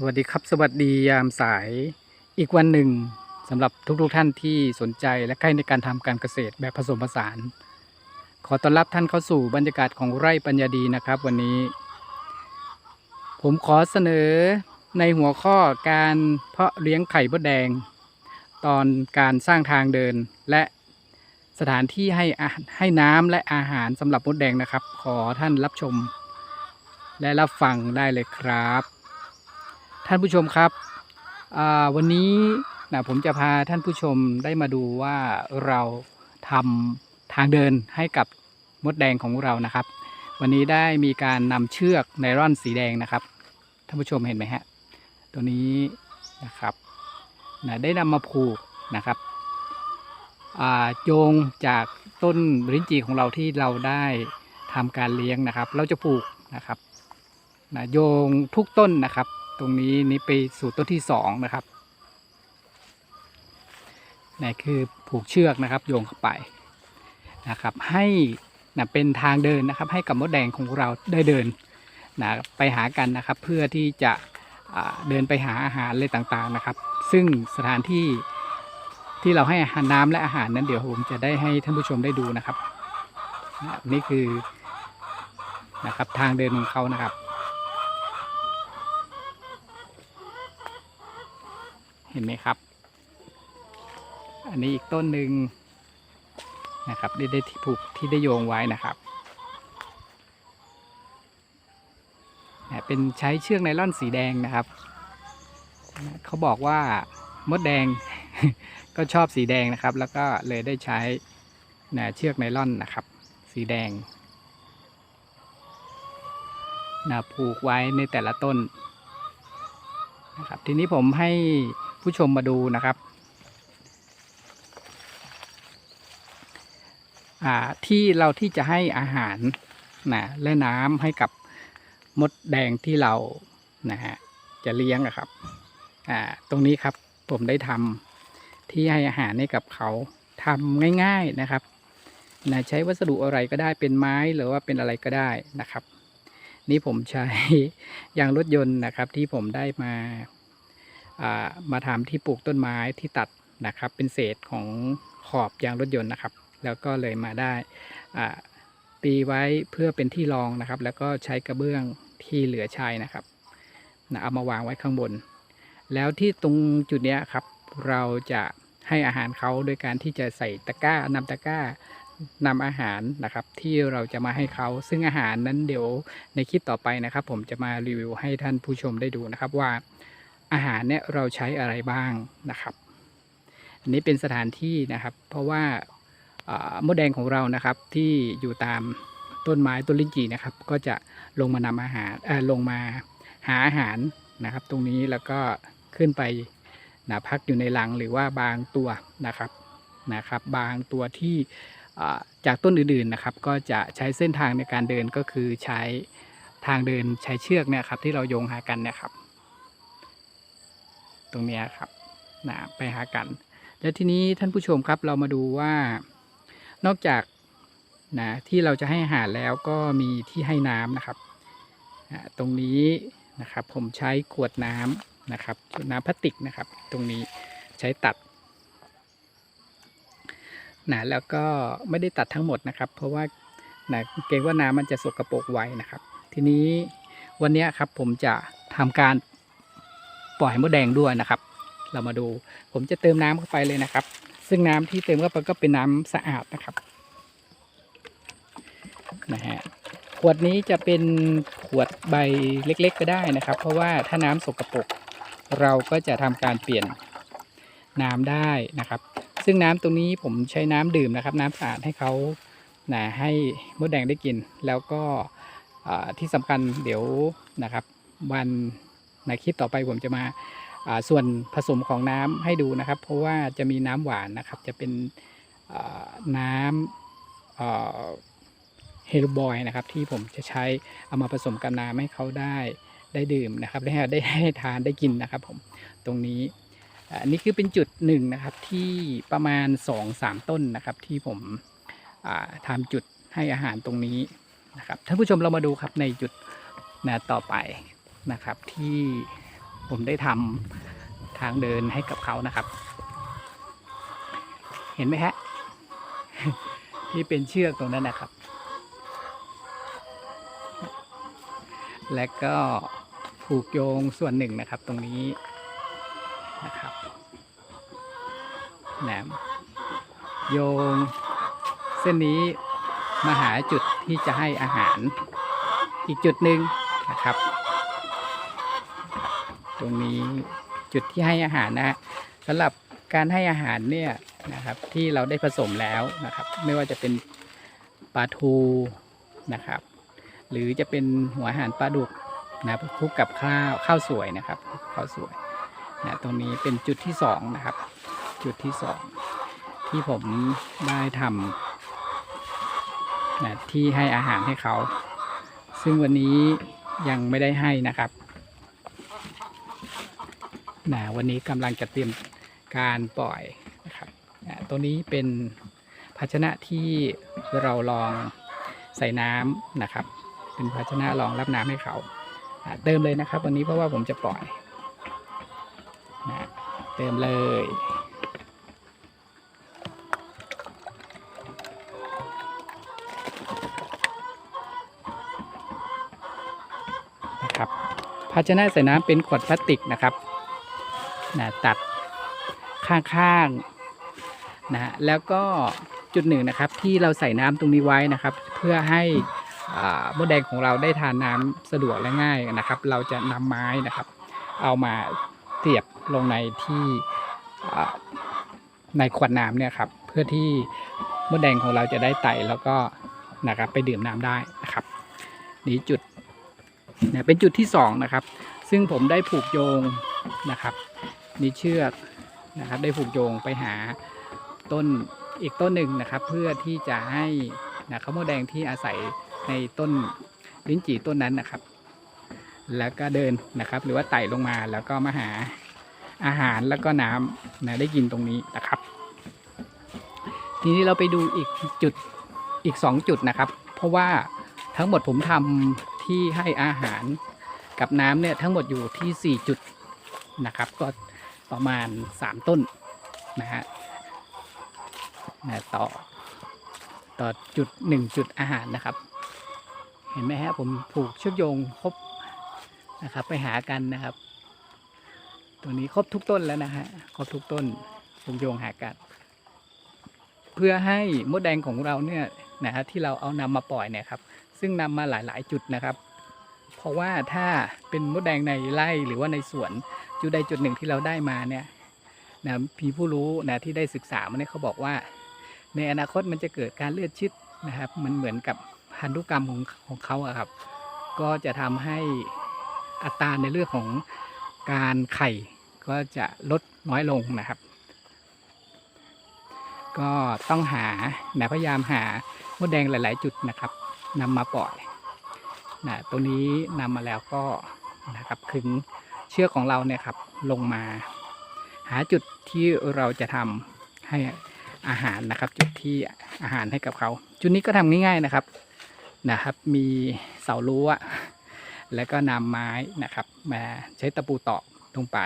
สวัสดีครับ สวัสดียามสายอีกวันหนึ่งสำหรับทุกๆท่านที่สนใจและใกล้ในการทำการเกษตรแบบผสมผสาน ขอต้อนรับท่านเข้าสู่บรรยากาศของไร่ปัญญาดีนะครับ วันนี้ ผมขอเสนอในหัวข้อการเพาะเลี้ยงไข่มดแดง ตอนการสร้างทางเดินและสถานที่ให้ให้น้ำและอาหารสำหรับมดแดงนะครับ ขอท่านรับชม และรับฟังได้เลยครับ ท่านผู้ชมครับวันนี้นะผมจะพาท่านผู้ชมได้มาดูว่าเราทำทางเดินให้กับมดแดงของเรานะครับ วันนี้ได้มีการนำเชือกไนล่อนสีแดงนะครับท่านผู้ชมเห็นไหมฮะตัวนี้นะครับนะได้นำมาผูกนะครับโยงจากต้นลิ้นจีของเราที่เราได้ทำการเลี้ยงนะครับ เราจะปลูกนะครับนะโยงทุกต้นนะครับ ตรงนี้นี่ไปสู่ต้นที่สองนะครับนี่คือผูกเชือกนะครับ โยงเข้าไปนะครับ ให้นะเป็นทางเดินนะครับ ให้กับมดแดงของเราได้เดินนะไปหากันนะครับ เพื่อที่จะเดินไปหาอาหารอะไรต่างๆนะครับ ซึ่งสถานที่ที่เราให้อาหารน้ำและอาหารนั้นเดี๋ยวผมจะได้ให้ท่านผู้ชมได้ดูนะครับ นี่คือนะครับทางเดินของเขานะครับ ห็นไหมครับ อันนี้อีกต้นหนึ่งนะครับได้ได้ที่ผูกที่ได้โยงไว้นะครับเนี่ยเป็นใช้เชือกไนล่อนสีแดงนะครับ เขาบอกว่ามดแดงก็ชอบสีแดงนะครับ แล้วก็เลยได้ใช้นะเชือกไนล่อนนะครับ สีแดงนะผูกไว้ในแต่ละต้นนะครับทีนี้ผมให้ ผู้ชมมาดูนะครับที่เราที่จะให้อาหารนะและน้ำให้กับมดแดงที่เรานะฮะจะเลี้ยงอะครับอ่าตรงนี้ครับผมได้ทำที่ให้อาหารให้กับเขาทำง่าย ๆนะครับนะใช้วัสดุอะไรก็ได้เป็นไม้หรือว่าเป็นอะไรก็ได้นะครับ นี่ผมใช้ยางรถยนต์นะครับที่ผมได้มา มาทำที่ปลูกต้นไม้ที่ตัดนะครับ เป็นเศษของขอบยางรถยนต์นะครับ แล้วก็เลยมาได้ตีไว้เพื่อเป็นที่รองนะครับ แล้วก็ใช้กระเบื้องที่เหลือใช้นะครับนะเอามาวางไว้ข้างบน แล้วที่ตรงจุดนี้ครับ เราจะให้อาหารเขาโดยการที่จะใส่ตะกร้านำตะกร้านำอาหารนะครับ ที่เราจะมาให้เขาซึ่งอาหารนั้นเดี๋ยวในคลิปต่อไปนะครับ ผมจะมารีวิวให้ท่านผู้ชมได้ดูนะครับว่า อาหารเนี่ยเราใช้อะไรบ้างนะครับ อันนี้เป็นสถานที่นะครับ เพราะว่ามดแดงของเรานะครับที่อยู่ตามต้นไม้ต้นลิ้นจี่นะครับ ก็จะลงมานำอาหารเออลงมาหาอาหารนะครับ ตรงนี้แล้วก็ขึ้นไปนะพักอยู่ในรังหรือว่าบางตัวนะครับนะครับ บางตัวที่จากต้นอื่นๆนะครับ ก็จะใช้เส้นทางในการเดินก็คือใช้ทางเดินใช้เชือกเนี่ยครับที่เราโยงหากันนี่ยครับ ตรงนี้ครับนะไปหากัน และทีนี้ท่านผู้ชมครับเรามาดูว่านอกจากนะที่เราจะให้อาหารแล้วก็มีที่ให้น้ำนะครับ ตรงนี้นะครับผมใช้ขวดน้ำนะครับขวดน้ำพลาสติกนะครับ ตรงนี้ใช้ตัดนะแล้วก็ไม่ได้ตัดทั้งหมดนะครับ เพราะว่านะเกรงว่าน้ำมันจะสกรปรกไว้นะครับ ทีนี้วันนี้ครับผมจะทำการ ปล่อยมดแดงด้วยนะครับ เรามาดูผมจะเติมน้ำเข้าไปเลยนะครับ ซึ่งน้ำที่เติมเข้าไปก็เป็นน้ำสะอาดนะครับนะฮะขวดนี้จะเป็นขวดใบเล็กๆก็ได้นะครับ เพราะว่าถ้าน้ำสกปรกเราก็จะทำการเปลี่ยนน้ำได้นะครับ ซึ่งน้ำตรงนี้ผมใช้น้ำดื่มนะครับ น้ำสะอาดให้เขานะให้มดแดงได้กิน แล้วก็ที่สำคัญเดี๋ยวนะครับ วัน ในคลิปต่อไปผมจะมาส่วนผสมของน้ำให้ดูนะครับ เพราะว่าจะมีน้ำหวานนะครับ จะเป็นน้ำเฮลบอยนะครับ ที่ผมจะใช้เอามาผสมกับน้ำให้เขาได้ได้ดื่มนะครับ ได้ได้ให้ทานได้กินนะครับ ผมตรงนี้อันนี้คือเป็นจุดหนึ่งนะครับที่ประมาณ2อสามต้นนะครับ ที่ผมอ่าทำจุดให้อาหารตรงนี้นะครับท่านผู้ชมเรามาดูครับในจุดนะต่อไป นะครับ ที่ผมได้ทำทางเดินให้กับเขานะครับ เห็นไหมฮะที่เป็นเชือกตรงนั้นนะครับ และก็ผูกโยงส่วนหนึ่งนะครับตรงนี้นะครับแหนมโยงเส้นนี้มาหาจุดที่จะให้อาหารอีกจุดหนึ่งนะครับ ตรงนี้จุดที่ให้อาหารนะสำหรับการให้อาหารเนี่ยนะครับที่เราได้ผสมแล้วนะครับ ไม่ว่าจะเป็นปลาทูนะครับ หรือจะเป็นหัวอาหารปลาดุกนะคลุกกับข้าวข้าวสวยนะครับข้าวสวยนะตรงนี้เป็นจุดที่สองนะครับ จุดที่สองที่ผมได้ทำนะที่ให้อาหารให้เขา ซึ่งวันนี้ยังไม่ได้ให้นะครับ นะวันนี้กำลังจะเตรียมการปล่อยนะครับนะตัวนี้เป็นภาชนะที่เราลองใส่น้ำนะครับ เป็นภาชนะรองรับน้ำให้เขาเติมเลยนะครับ วันนี้เพราะว่าผมจะปล่อยนะเติมเลยนะครับภาชนะใส่น้ำเป็นขวดพลาสติกนะครับ นะตัดข้างๆนะแล้วก็จุดหนึ่งนะครับที่เราใส่น้ำตรงนี้ไว้นะครับ เพื่อให้อ่ามดแดงของเราได้ทานน้ำสะดวกและง่ายนะครับ เราจะนำไม้นะครับ เอามาเสียบลงในที่ในขวดน้ำเนี่ยครับเพื่อที่มดแดงของเราจะได้ไต่แล้วก็นะครับไปดื่มน้ำได้นะครับนี่จุดเนี่เป็นจุดที่สองนะครับซึ่งผมได้ผูกโยงนะครับ มีเชือกนะครับ ได้ผูกโยงไปหาต้นอีกต้นหนึ่งนะครับ เพื่อที่จะให้นะข้าวโมดแดงที่อาศัยในต้นลิ้นจี่ต้นนั้นนะครับ แล้วก็เดินนะครับ หรือว่าไต่ลงมาแล้วก็มาหาอาหารแล้วก็น้ำนะได้กินตรงนี้นะครับ ทีนี้เราไปดูอีกจุดอีกสองจุดนะครับ เพราะว่าทั้งหมดผมทำที่ให้อาหารกับน้ำเนี่ยทั้งหมดอยู่ที่ 4 จุดนะครับ ก็ ประมาณ 3 ต้นนะฮะนะต่อต่อจุด 1 จุดอาหารนะครับ เห็นไหมฮะผมผูกเชือกโยงครบนะครับไปหากันนะครับ ตัวนี้ครบทุกต้นแล้วนะฮะครบทุกต้นผูกโยงหากัน เพื่อให้มดแดงของเราเนี่ยนะฮะที่เราเอานำมาปล่อยเนี่ยครับ ซึ่งนำมาหลาย ๆ จุดนะครับ เพราะว่าถ้าเป็นมดแดงในไร่หรือว่าในสวน จุดใดจุดหนึ่งที่เราได้มาเนี่ยนะมีผู้รู้นะที่ได้ศึกษามาเนี่ยเขาบอกว่า ในอนาคตมันจะเกิดการเลือดชิดนะครับ มันเหมือนกับพันธุกรรมของของเขาครับ ก็จะทำให้อัตราในเรื่องของการไข่ก็จะลดน้อยลงนะครับ ก็ต้องหานะพยายามหามดแดงหลาย ๆ จุดนะครับนำมาปล่อยนะตัวนี้นำมาแล้วก็นะครับขึง เชือกของเราเนี่ยครับลงมา หาจุดที่เราจะทำให้อาหารนะครับ จุดที่อาหารให้กับเขา จุดนี้ก็ทำง่าย ๆนะครับนะครับ มีเสารั้วแล้วก็นำไม้นะครับ มาใช้ตะปูตอกลงไป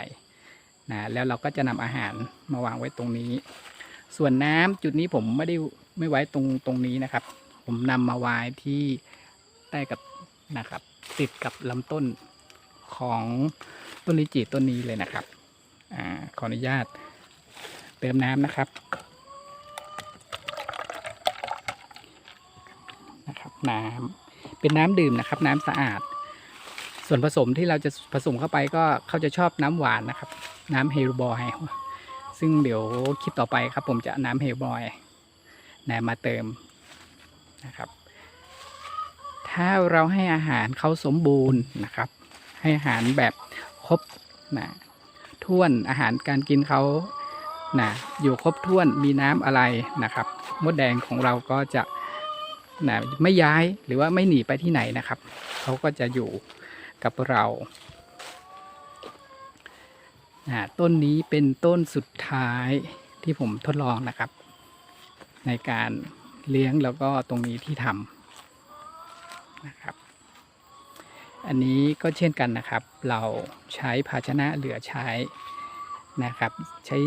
นะแล้วเราก็จะนำอาหารมาวางไว้ตรงนี้ ส่วนน้ำจุดนี้ผมไม่ได้ไม่ไว้ตรงตรงนี้นะครับ ผมนำมาไว้ที่ใต้กับนะครับ ติดกับลำต้นของ ต้นลิจิต้นนี้เลยนะครับอขออนุญาตเติมน้ำนะครับนะครับน้ำเป็นน้ำดื่มนะครับ น้ำสะอาด ส่วนผสมที่เราจะผสมเข้าไปก็เขาจะชอบน้ำหวานนะครับ น้ำเฮลบอยซึ่งเดี๋ยวคลิปต่อไปครับ ผมจะน้ำเฮลบอยนะมาเติมนะครับ ถ้าเราให้อาหารเขาสมบูรณ์นะครับ ให้อาหารแบบ ครบนะท้วนอาหารการกินเขานะอยู่ครบถ้วนมีน้ำอะไรนะครับ มดแดงของเราก็จะนะไม่ย้ายหรือว่าไม่หนีไปที่ไหนนะครับ เขาก็จะอยู่กับเรานะต้นนี้เป็นต้นสุดท้ายที่ผมทดลองนะครับ ในการเลี้ยงแล้วก็ตรงนี้ที่ทำนะครับ อันนี้ก็เช่นกันนะครับ เราใช้ภาชนะเหลือใช้นะครับ ใช้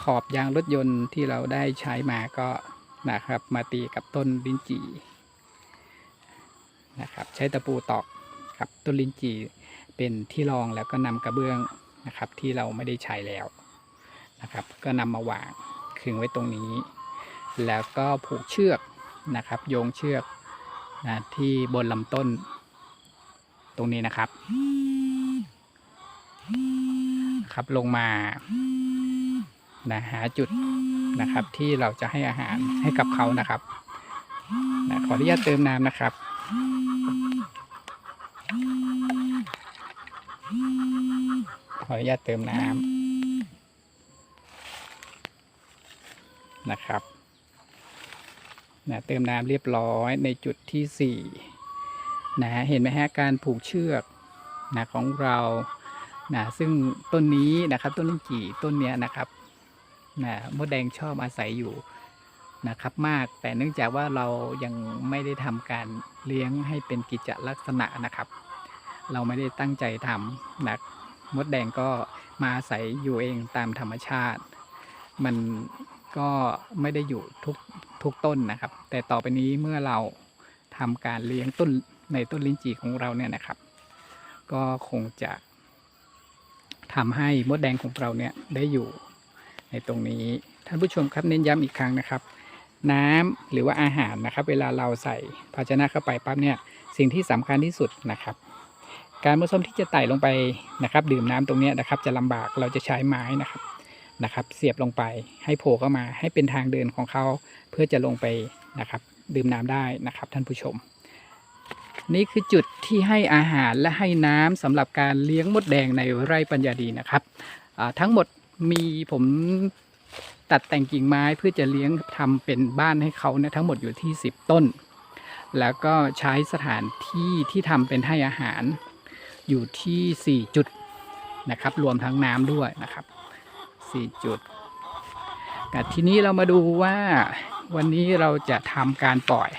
ขอบยางรถยนต์ที่เราได้ใช้มาก็นะครับมาตีกับต้นลิ้นจี่นะครับ ใช้ตะปูตอกกับต้นลิ้นจี่เป็นที่รองแล้วก็นำกระเบื้องนะครับ ที่เราไม่ได้ใช้แล้วนะครับ ก็นำมาวางขึงไว้ตรงนี้ แล้วก็ผูกเชือกนะครับ โยงเชือกนะที่บนลำต้น ตรงนี้นะครับ ครับลงมานะหาจุดนะครับ ที่เราจะให้อาหารให้กับเขานะครับนะขออนุญาตเติมน้ำนะครับขออนุญาตเติมน้ำนะครับนะเติมน้ำเรียบร้อยในจุดที่สี่ นะฮะเห็นไหมฮะการผูกเชือกนะของเรานะซึ่งต้นนี้นะครับต้นลิ้นจี่ต้นเนี้ยนะครับนะมดแดงชอบอาศัยอยู่นะครับมากแต่เนื่องจากว่าเรายังไม่ได้ทำการเลี้ยงให้เป็นกิจลักษณะนะครับ เราไม่ได้ตั้งใจทำนะมดแดงก็มาอาศัยอยู่เองตามธรรมชาติ มันก็ไม่ได้อยู่ทุกทุกต้นนะครับ แต่ต่อไปนี้เมื่อเราทำการเลี้ยงต้น ในต้นลิ้นจี่ของเราเนี่ยนะครับ ก็คงจะทำให้มดแดงของเราเนี่ยได้อยู่ในตรงนี้ท่านผู้ชมครับเน้นย้ำอีกครั้งนะครับ น้ำหรือว่าอาหารนะครับ เวลาเราใส่ภาชนะเข้าไปปั๊บเนี่ยสิ่งที่สำคัญที่สุดนะครับ การผสมที่จะไต่ลงไปนะครับ ดื่มน้ำตรงนี้นะครับ จะลำบากเราจะใช้ไม้นะครับนะครับ เสียบลงไปให้โผล่เข้ามาให้เป็นทางเดินของเขาเพื่อจะลงไปนะครับ ดื่มน้ำได้นะครับ ท่านผู้ชม นี่คือจุดที่ให้อาหารและให้น้ำสำหรับการเลี้ยงมดแดงในไร่ปัญญาดีนะครับทั้งหมดมีผมตัดแต่งกิ่งไม้เพื่อจะเลี้ยงทำเป็นบ้านให้เขาเนี่ยทั้งหมดอยู่ที่ 10 ต้น แล้วก็ใช้สถานที่ที่ทำเป็นให้อาหารอยู่ที่ 4 จุดนะครับ รวมทั้งน้ำด้วยนะครับ 4 จุดแต่ทีนี้เรามาดูว่าวันนี้เราจะทำการปล่อย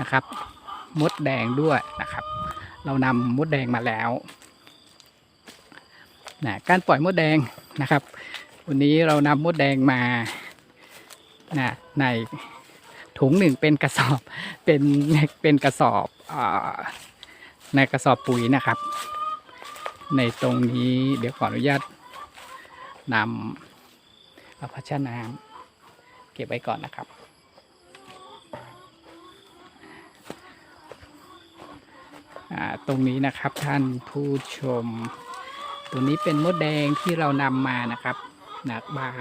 นะครับ มดแดงด้วยนะครับ เรานำมดแดงมาแล้วนะการปล่อยมดแดงนะครับ วันนี้เรานำมดแดงมานะในถุงหนึ่งเป็นกระสอบเป็นเป็นกระสอบอาในกระสอบปุ๋ยนะครับ ในตรงนี้เดี๋ยวขออนุญาตนำเอาภาชนะน้ำเก็บไว้ก่อนนะครับ อ่า ตรงนี้นะครับท่านผู้ชม ตัวนี้เป็นมดแดงที่เรานำมานะครับหนักบาง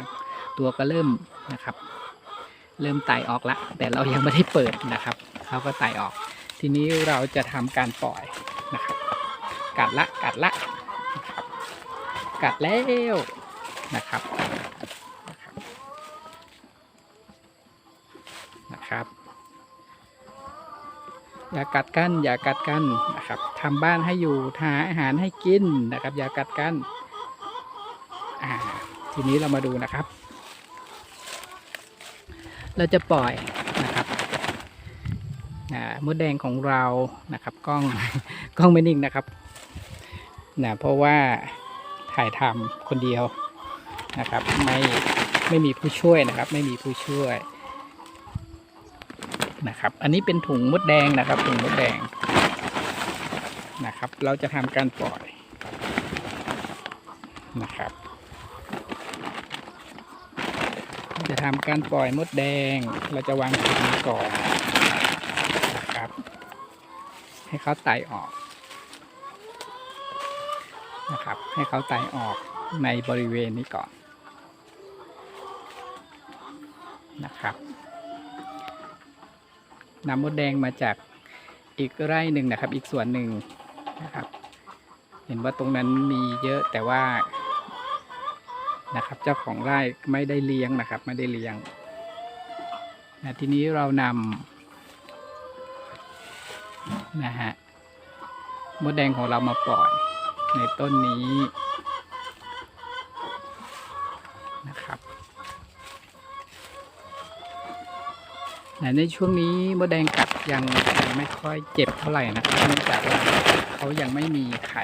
ตัวก็เริ่มนะครับ เริ่มไต่ออกละ แต่เรายังไม่ได้เปิดนะครับเขาก็ไต่ออก ทีนี้เราจะทำการปล่อยนะครับ กัดละกัดละกัดแล้วนะครับ อย่ากัดกัน อย่ากัดกันนะครับทำบ้านให้อยู่หาอาหารให้กินนะครับ อย่ากัดกันอ่าทีนี้เรามาดูนะครับ เราจะปล่อยนะครับมดแดงของเรานะครับ กล้องกล้องไม่นิ่งนะครับนะเพราะว่าถ่ายทำคนเดียวนะครับ ไม่ไม่มีผู้ช่วยนะครับ ไม่มีผู้ช่วย นะครับ อันนี้เป็นถุงมดแดงนะครับ ถุงมดแดงนะครับ เราจะทำการปล่อยนะครับเราจะทำการปล่อยมดแดง เราจะวางถุงนี้ก่อนนะครับ ให้เขาไต่ออกนะครับ ให้เขาไต่ออกในบริเวณนี้ก่อนนะครับ นำมดแดงมาจากอีกไร่หนึ่งนะครับ อีกส่วนหนึ่งนะครับ เห็นว่าตรงนั้นมีเยอะแต่ว่านะครับ เจ้าของไร่ไม่ได้เลี้ยงนะครับ ไม่ได้เลี้ยงนะทีนี้เรานำนะฮะมดแดงของเรามาปล่อยในต้นนี้นะครับ นะ ในช่วงนี้มดแดงกัดยังยังไม่ค่อยเจ็บเท่าไหร่นะครับเนื่องจากว่าเขายังไม่มีไข่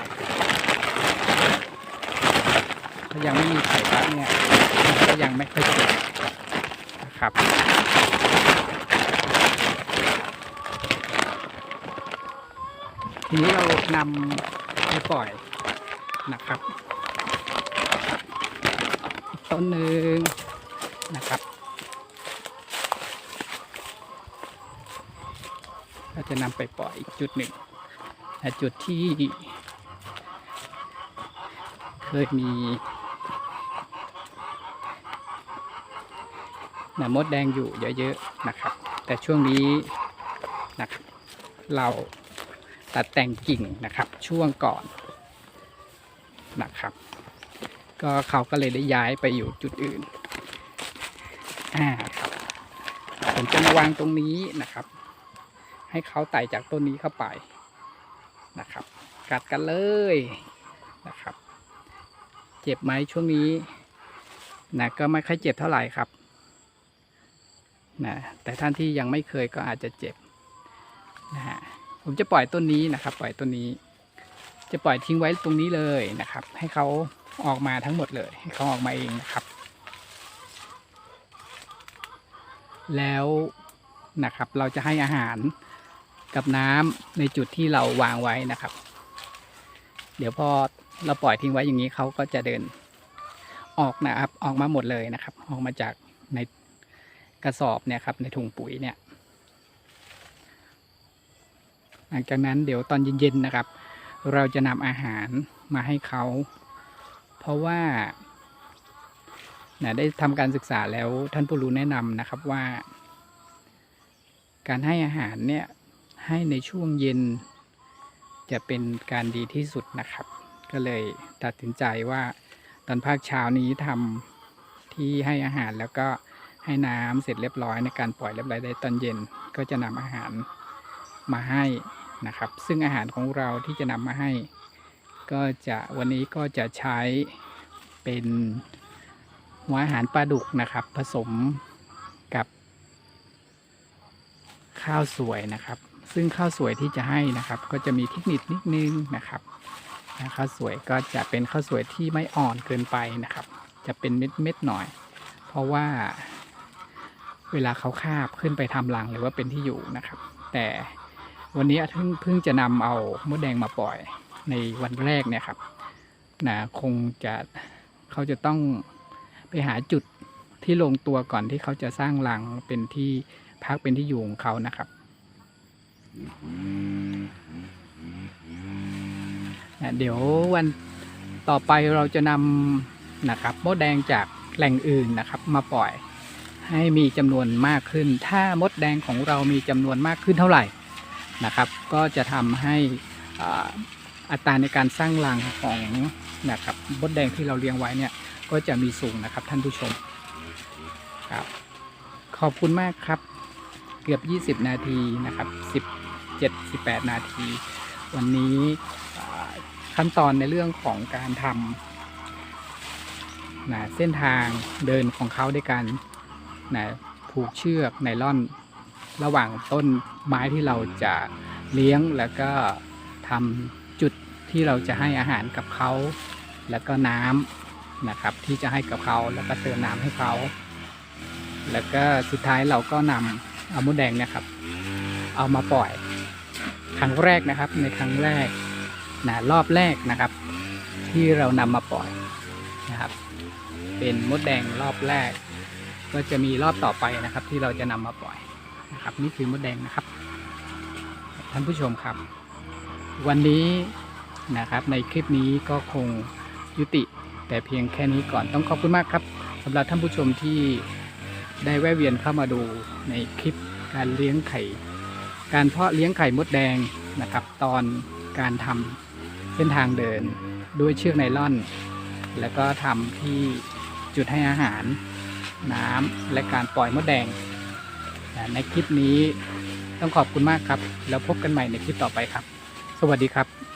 เขายังไม่มีไข่ปั๊บเนี่ยก็ยังไม่ค่อยเจ็บนะครับทีนี้เรานำไปปล่อยนะครับอีกต้นหนึ่งนะครับ เรา จะนำไปปล่อยอีกจุดหนึ่งจุดที่ เคยมีหนามดแดงอยู่เยอะๆนะครับ แต่ช่วงนี้นะครับ เราตัดแต่งกิ่งนะครับช่วงก่อนนะครับ ก็เขาก็เลยได้ย้ายไปอยู่จุดอื่นอ่าครับผมจะมาวางตรงนี้นะครับ ให้เขาไต่จากต้นนี้เข้าไปนะครับ กัดกันเลยนะครับ เจ็บไหมช่วงนี้นะก็ไม่ค่อยเจ็บเท่าไหร่ครับนะแต่ท่านที่ยังไม่เคยก็อาจจะเจ็บนะฮะผมจะปล่อยต้นนี้นะครับ ปล่อยต้นนี้ จะปล่อยทิ้งไว้ตรงนี้เลยนะครับ ให้เขาออกมาทั้งหมดเลย ให้เขาออกมาเองนะครับ แล้วนะครับเราจะให้อาหาร กับน้ำในจุดที่เราวางไว้นะครับ เดี๋ยวพอเราปล่อยทิ้งไว้อย่างนี้เขาก็จะเดินออกนะครับ ออกมาหมดเลยนะครับ ออกมาจากในกระสอบเนี่ยครับ ในถุงปุ๋ยเนี่ย หลังจากนั้นเดี๋ยวตอนเย็นๆนะครับ เราจะนำอาหารมาให้เขา เพราะว่านะได้ทำการศึกษาแล้วท่านผู้รู้แนะนำนะครับว่า การให้อาหารเนี่ย ให้ในช่วงเย็น จะเป็นการดีที่สุดนะครับ ก็เลยตัดสินใจว่าตอนภาคเช้านี้ทำที่ให้อาหารแล้วก็ให้น้ำเสร็จเรียบร้อยในการปล่อยเรียบร้อยได้ตอนเย็นก็จะนำอาหารมาให้นะครับ ซึ่งอาหารของเราที่จะนำมาให้ ก็จะวันนี้ก็จะใช้เป็นหัวอาหารปลาดุกนะครับ ผสมกับข้าวสวยนะครับ ซึ่งข้าวสวยที่จะให้นะครับ ก็จะมีเทคนิคนิดนึงนะครับนะข้าวสวยก็จะเป็นข้าวสวยที่ไม่อ่อนเกินไปนะครับ จะเป็นเม็ดเม็ดๆหน่อย เพราะว่า เวลาเขาคาบขึ้นไปทำรังหรือว่าเป็นที่อยู่นะครับ แต่วันนี้เพิ่งเพิ่งจะนำเอามดแดงมาปล่อยในวันแรกเนี่ยครับนะคงจะเขาจะต้องไปหาจุดที่ลงตัวก่อนที่เขาจะสร้างรังเป็นที่พักเป็นที่อยู่ของเขานะครับ เดี๋ยววันต่อไปเราจะนำนะครับมดแดงจากแหล่งอื่นนะครับ มาปล่อยให้มีจำนวนมากขึ้น ถ้ามดแดงของเรามีจำนวนมากขึ้นเท่าไหร่นะครับ ก็จะทำให้อัตราในการสร้างรังของนะครับมดแดงที่เราเลี้ยงไว้เนี่ยก็จะมีสูงนะครับท่านผู้ชมครับ ขอบคุณมากครับ เกือบ 20 นาทีนะครับ17 18นาที วันนี้ขั้นตอนในเรื่องของการทำนะเส้นทางเดินของเขาด้วยการนะผูกเชือกไนล่อนระหว่างต้นไม้ที่เราจะเลี้ยงแล้วก็ทำจุดที่เราจะให้อาหารกับเขาแล้วก็น้ำนะครับที่จะให้กับเขาแล้วก็เติมน้ำให้เขา แล้วก็สุดท้ายเราก็นำเอามดแดงนะครับ เอามาปล่อย ครั้งแรกนะครับ ในครั้งแรกนะรอบแรกนะครับ ที่เรานำมาปล่อยนะครับ เป็นมดแดงรอบแรก ก็จะมีรอบต่อไปนะครับ ที่เราจะนำมาปล่อยนะครับ นี่คือมดแดงนะครับ ท่านผู้ชมครับ วันนี้นะครับ ในคลิปนี้ก็คงยุติแต่เพียงแค่นี้ก่อนต้องขอบคุณมากครับสำหรับท่านผู้ชมที่ได้แวะเวียนเข้ามาดูในคลิปการเลี้ยงไข่ การเพาะเลี้ยงไข่มดแดงนะครับ ตอนการทำเส้นทางเดินด้วยเชือกไนล่อน แล้วก็ทำที่จุดให้อาหาร น้ำและการปล่อยมดแดง ในคลิปนี้ต้องขอบคุณมากครับ แล้วพบกันใหม่ในคลิปต่อไปครับ สวัสดีครับ